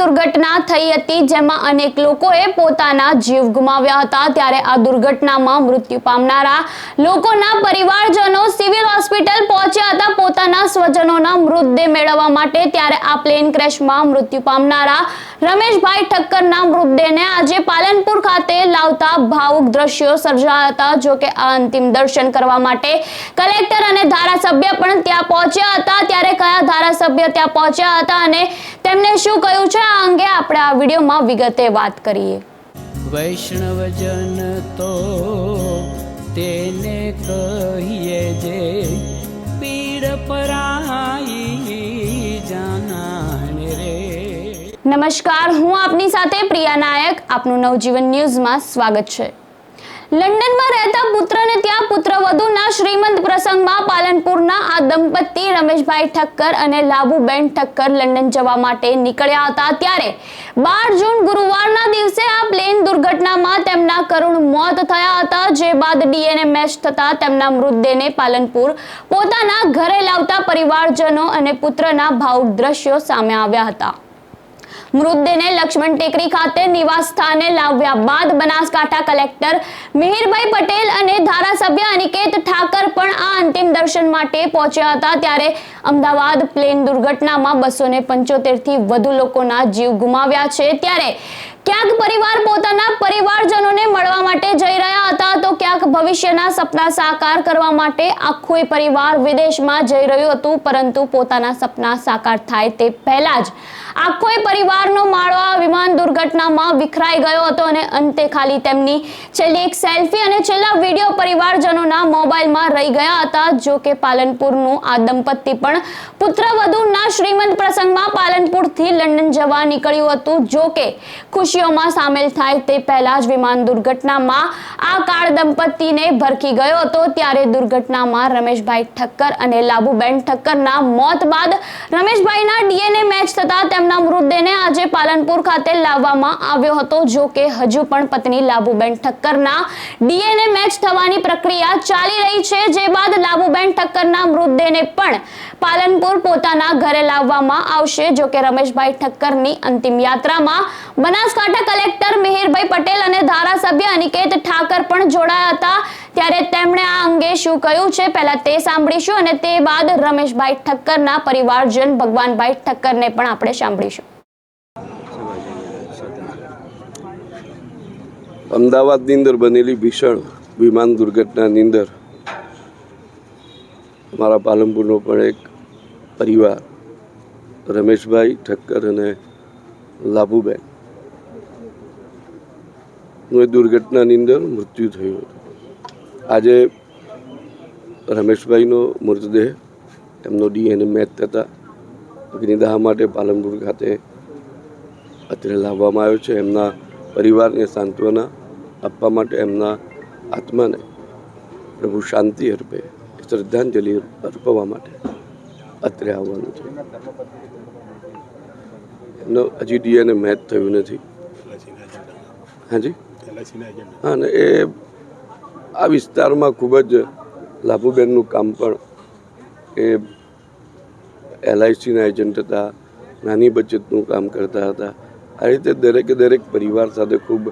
દુર્ઘટના થઈ હતી, જેમાં અનેક લોકોએ પોતાના જીવ ગુમાવ્યા હતા. ત્યારે આ દુર્ઘટનામાં મૃત્યુ પામનારા લોકોના પરિવારજનો, સિવિલ હોસ્પિટલ પહોંચ્યા હતા પોતાના સ્વજનોના મૃતદેહ મેળવવા માટે ત્યારે આ પ્લેન ક્રેશમાં મૃત્યુ પામનારા રમેશભાઈ ઠક્કરના મૃતદેહને આજે પાલનપુર ખાતે લાવતા ભાવુક દ્રશ્યો સર્જાયા હતા, જો કે આ અંતિમ દર્શન કરવા માટે કલેક્ટર અને ધારાસભ્ય પણ ત્યાં પહોંચ્યા હતા. ત્યારે કયા ધારાસભ્ય ત્યાં પહોંચ્યા હતા અને તેમને શું કહ્યું છે? આ અંગે આપણે આ વિડીયોમાં વિગતે વાત કરીએ. વૈષ્ણવજન તો તેને કહીએ જે નમસ્કાર, હું આપની સાથે પ્રિયા નાયક. આપનું નવજીવન ન્યૂઝમાં સ્વાગત છે. લંડનમાં રહેતા પુત્રને ત્યાં પુત્રવધુના શ્રીમંત પ્રસંગમાં પાલનપુરના આ દંપતી રમેશભાઈ ઠક્કર અને લાભુબેન ઠક્કર લંડન જવા માટે નીકળ્યા હતા ત્યારે બાર જૂન ગુરુવારના દિવસે આ પ્લેન દુર્ઘટનામાં તેમના કરુણ મોત થયા હતા, જે બાદ ડીએનએ મેચ થતા તેમના મૃતદેહને પાલનપુર પોતાના ઘરે લાવતા પરિવારજનો અને પુત્રના ભાવુક દ્રશ્યો સામે આવ્યા હતા. મૃતદેહને લક્ષ્મણ ટેકરી ખાતે નિવાસ સ્થાને લાવ્યા બાદ બનાસકાંઠા કલેક્ટર મિહિરભાઈ પટેલ અને ધારાસભ્ય અનિકેત ઠાકર પણ આ અંતિમ દર્શન માટે પહોંચ્યા હતા. ત્યારે અમદાવાદ પ્લેન દુર્ઘટનામાં બસો ને પંચોતેરથી વધુ લોકોના જીવ ગુમાવ્યા છે. ત્યારે ક્યાંક પરિવાર પોતાના પરિવારજનોને મળવા માટે જઈ રહ્યા હતા, તો ક્યાંક ભવિષ્યના સપના સાકાર કરવા માટે આખું પરિવાર વિદેશમાં જઈ રહ્યું હતું, પરંતુ પોતાના સપના સાકાર થાય તે પહેલા જ આખો પરિવારનો માળો આ વિમાન દુર્ઘટનામાં વિખરાઈ ગયો હતો અને અંતે ખાલી તેમની છેલ્લી એક સેલ્ફી અને છેલ્લા વીડિયો પરિવારજનોના મોબાઈલમાં રહી ગયા હતા, જો કે પાલનપુરનું આ દંપતી પણ પુત્રવધુના શ્રીમંત પ્રસંગમાં પાલનપુરથી લંડન જવા નીકળ્યું હતું, જો કે ખુશીઓમાં સામેલ થાય તે પહેલા જ વિમાન દુર્ઘટનામાં આ કાળ દંપતીને ભરખી ગયો હતો. ત્યારે દુર્ઘટનામાં રમેશભાઈ ઠક્કર અને લાભુબેન ઠક્કરના મોત બાદ રમેશભાઈના ડીએનએ મેચ થતા તેમના મૃતદેહને આજે પાલનપુર ખાતે લાવવામાં આવ્યો હતો. જો કે હજુ પણ પત્ની લાભુબેન ઠક્કરના ડીએનએ મેચ થવાની પ્રક્રિયા ચાલી રહી છે. જે બાદ લાભુબેન ઠક્કરના મૃતદેહને પણ પાલનપુર પોતાના ઘરે લાવવામાં આવશે. જો કે રમેશભાઈ ઠક્કરની અંતિમ યાત્રામાં બનાસકાંઠા કલેક્ટર મિહિરભાઈ પટેલ અને ધારાસભ્ય અનિકેત ઠાકર પણ જોડાયા હતા. ત્યારે તેમણે આ અંગે શું કહ્યું છે પહેલા તે સાંભળીશું અને તે બાદ રમેશભાઈ ઠક્કરના પરિવારજન ભગવાનભાઈ ઠક્કરને પણ આપણે સાંભળીશું. અમદાવાદની અંદર બનેલી ભીષણ વિમાન દુર્ઘટનાની અંદર અમારા પાલનપુરનો પણ એક પરિવાર રમેશભાઈ ઠક્કર અને લાભુબેન નું એ દુર્ઘટનાની અંદર મૃત્યુ થયું હતું. આજે રમેશભાઈનો મૃતદેહ, એમનો ડીએનએ મેચ થતાં અગ્નિદાહ માટે પાલનપુર ખાતે અત્રે લાવવામાં આવ્યો છે. એમના પરિવારને સાંત્વના આપવા માટે એમના આત્માને પ્રભુ શાંતિ અર્પે, શ્રદ્ધાંજલિ અર્પવા માટે અત્રે આવવાનું છે. એમનો હજી ડીએનએ મેચ થયું નથી. હાજી? હા ને એ આ વિસ્તારમાં ખૂબ જ લાભુબેનનું કામ પણ એ એલઆઈસીના એજન્ટ હતા, નાની બચતનું કામ કરતા હતા. આ રીતે દરેકે દરેક પરિવાર સાથે ખૂબ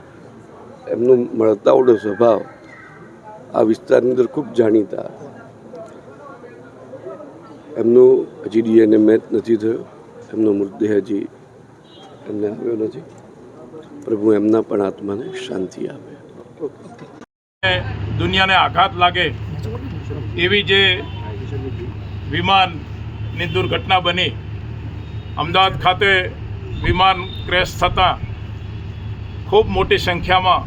એમનો મળતાવડો સ્વભાવ આ વિસ્તારની અંદર ખૂબ જાણીતા. એમનું હજી ડીએનએ મેચ નથી થયો, એમનો મૃતદેહ હજી એમને આવ્યો નથી. પ્રભુ એમના પણ આત્માને શાંતિ આપે. દુનિયાને આઘાત લાગે એવી જે વિમાનની દુર્ઘટના બની, અમદાવાદ ખાતે વિમાન ક્રેશ થતાં ખૂબ મોટી સંખ્યામાં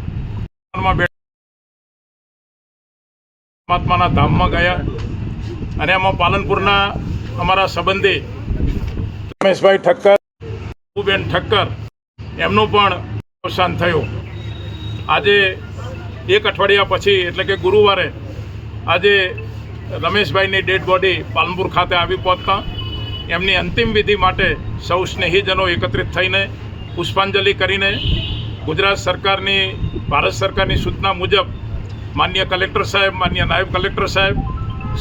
પરમાત્માના ધામમાં ગયા અને એમાં પાલનપુરના અમારા સંબંધી રમેશભાઈ ઠક્કર બેન ઠક્કર એમનું પણ અવસાન થયું. આજે એક અઠવાડિયા પછી, એટલે કે ગુરુવારે, આજે રમેશભાઈની ડેડ બોડી પાલનપુર ખાતે આવી પહોંચતા, એમની અંતિમ વિધિ માટે સૌ સ્નેહીજનો એકત્રિત થઈને પુષ્પાંજલિ કરીને ગુજરાત સરકારની, ભારત સરકારની સૂચના મુજબ માન્ય કલેક્ટર સાહેબ, માન્ય નાયબ કલેક્ટર સાહેબ,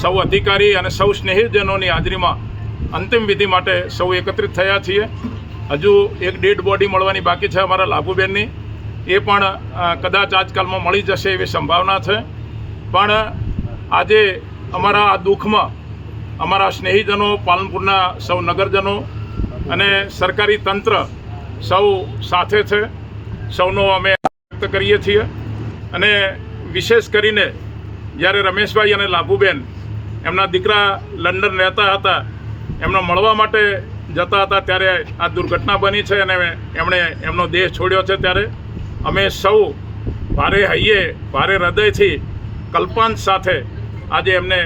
સૌ અધિકારી અને સૌ સ્નેહીજનોની હાજરીમાં અંતિમ વિધિ માટે સૌ એકત્રિત થયા છીએ. હજુ એક ડેડ બોડી મળવાની બાકી છે અમારા લાભુબેનની. એ પણ કદાચ આજકાલમાં મળી જશે એવી સંભાવના છે. પણ, આજે અમારા આ દુઃખમાં અમારા સ્નેહીજનો, પાલનપુરના સૌ નગરજનો અને સરકારી તંત્ર સૌ સાથે છે. સૌનો અમે વ્યક્ત કરીએ છીએ. અને વિશેષ કરીને જ્યારે રમેશભાઈ અને લાભુબેન એમના દીકરા લંડન રહેતા હતા, એમને મળવા માટે જતા હતા ત્યારે આ દુર્ઘટના બની છે અને એમણે એમનો દેહ છોડ્યો છે ત્યારે અમે સૌ ભારે હૈયે, ભારે હૃદયથી કલ્પાંત સાથે આજે એમને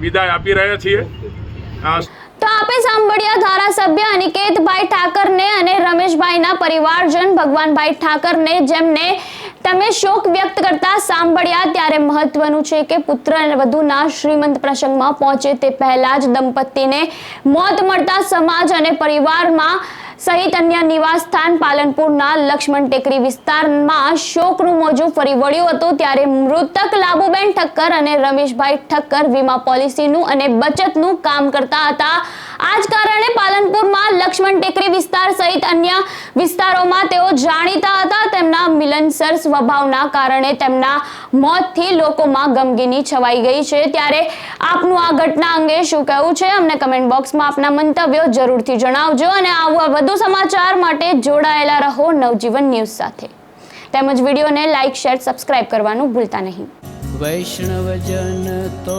વિદાય આપી રહ્યા છીએ. તો આપે સાંભળ્યા ધારાસભ્ય અનિકેતભાઈ ઠાકરને અને રમેશભાઈના પરિવારજન ભગવાનભાઈ ઠાકરને જેમને તમે શોક વ્યક્ત કરતા સાંભળ્યા ત્યારે મહત્વનું છે કે પુત્ર અને વધુના શ્રીમંત પ્રસંગમાં પહોંચે તે પહેલા જ દંપતીને મોત મળતા સમાજ અને પરિવારમાં સહિત અન્ય નિવાસ સ્થાન પાલનપુરના લક્ષ્મણ ટેકરી વિસ્તારમાં શોકનું મોજું ફરી વળ્યું હતું ત્યારે મૃતક લાભુબેન ઠક્કર અને રમેશભાઈ ઠક્કર વીમા પોલિસીનું અને બચતનું કામ કરતા હતા. જ કારણે પાલનપુરમાં લક્ષ્મણ ટેકરી વિસ્તાર સહિત અન્ય વિસ્તારોમાં તેઓ જાણીતા હતા. તેમના મિલનસર સ્વભાવના કારણે તેમના મોતથી લોકોમાં ગમગીની છવાઈ ગઈ છે. ત્યારે આપનું આ ઘટના અંગે શું કહેવું છે? અમને કમેન્ટ બોક્સમાં આપના મંતવ્યો જરૂરથી જણાવજો અને આવા વધુ સમાચાર માટે જોડાયેલા રહો નવજીવન ન્યૂઝ સાથે. તેમજ વિડીયોને લાઇક શેર સબસ્ક્રાઇબ કરવાનું ભૂલતા નહીં. વૈષ્ણવજન તો